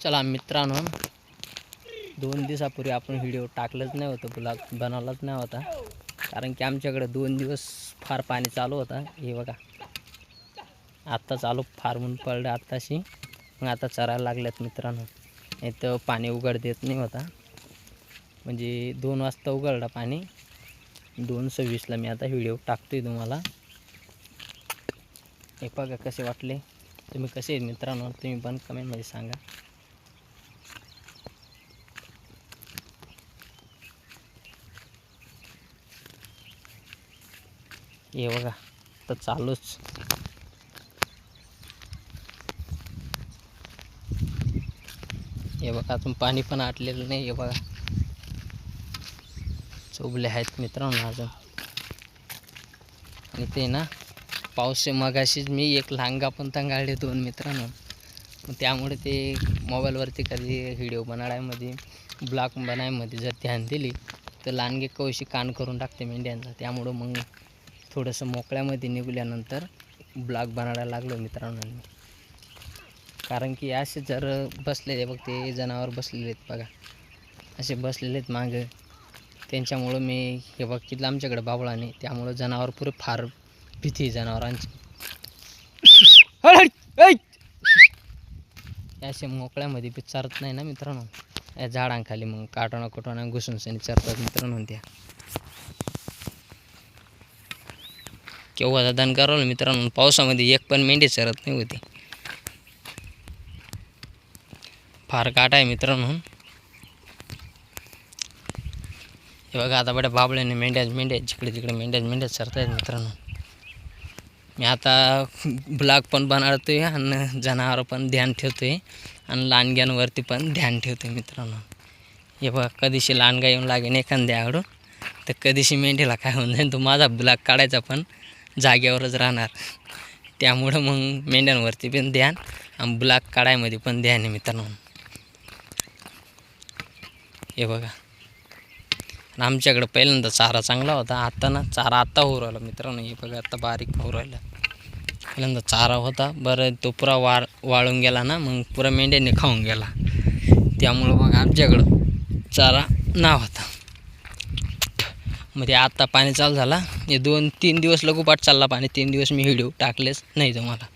चला मित्रांनो दोन दिवसापूर्वी आपण व्हिडिओ टाकलंच नाही होतं ब्लॉग बनवलाच नाही होता. कारण की आमच्याकडे दोन दिवस फार पाणी चालू होता. हे बघा. आत्ता चालू फार ऊन पडलं आत्ताशी. मग आता चरायला लागल्यात मित्रांनो. नाही तर पाणी उघड देत नाही होता. म्हणजे दोन वाजता उघडला पाणी. दोन सव्वीसला मी आता व्हिडिओ टाकतोय तुम्हाला. हे बघा कसे वाटले. तुम्ही कसे आहेत मित्रांनो? तुम्ही पण कमेंटमध्ये सांगा. हे बघा तर चालूच. हे बघा अजून पाणी पण आटलेलं नाही हे बघा. चोबले आहेत मित्रांनो अजून. आणि ते ना पाऊस मगाशीच मी एक लांगा पण तंगाळले दोन मित्रांनो. त्यामुळे ते मोबाईलवरती कधी व्हिडिओ बनाडायमध्ये ब्लॉग बनायमध्ये जर ध्यान दिली तर लांडगे कवशी कान करून टाकते मेंढ्यांचा. त्यामुळं मग थोडंसं मोकळ्यामध्ये निघल्यानंतर ब्लॉक बनायला लागलो मित्रांनो मी. कारण की असे जर बसलेले बघ ते जनावर बसलेले आहेत बघा. असे बसलेले आहेत मागं. त्यांच्यामुळं मी हे बघ किती आमच्याकडे बाबळाने त्यामुळं जनावर पुरे फार भीती आहे जनावरांची. असे मोकळ्यामध्ये बी चारत नाही ना मित्रांनो. या झाडांखाली मग काटोना कुटोना घुसून सनी चरतात मित्रांनो त्या. केव्हा दान करावं मित्रांनो? पावसामध्ये एक पण मेंढी चरत नाही होती. फार काट आहे मित्रांनो. हे बघा आता बड्या बाबळ्याने मेंढ्याच मेंढ्या जिकडे तिकडे मेंढ्याच मेंढ्याच चरतायत मित्रांनो. मी आता ब्लॉग पण बनवतोय आणि जनावर पण ध्यान ठेवतोय आणि लांडग्यांवरती पण ध्यान ठेवतोय मित्रांनो. हे बघा कधीशी लांडगा येऊन लागेल एखाद्याकडून तर कधीशी मेंढीला काय होऊन जाईल तो माझा ब्लॉग काढायचा पण जागेवरच राहणार. त्यामुळं मग मेंढ्यांवरती पण ध्यान आणि ब्लॅक काढायमध्ये पण ध्यान आहे मित्रांनो. हे बघा. आमच्याकडं पहिल्यांदा चारा चांगला होता. आता ना चारा आत्ता होऊ राहिला मित्रांनो. हे बघा आता बारीक होऊ राहिला. पहिल्यांदा चारा होता. बरं तो पुरा वाळ वाळून गेला ना मग पुरा मेंढ्याने खाऊन गेला. त्यामुळं मग आमच्याकडं चारा ना होता. मग ते आत्ता पाणी चालू झाला. हे दोन तीन दिवस लघुपाठ चालला पाणी. तीन दिवस मी व्हिडिओ टाकलेच नाही तुम्हाला.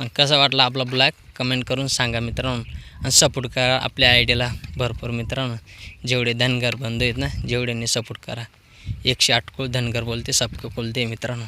आणि कसा वाटला आपला ब्लॉग? कमेंट करून सांगा मित्रांनो. आणि सपोर्ट करा आपल्या आयडियाला भरपूर मित्रांनो. जेवढे धनगर बंधू आहेत ना जेवढ्यांनी सपोर्ट करा. एकशे आठ कोल धनगर बोलते सबके बोलते मित्रांनो.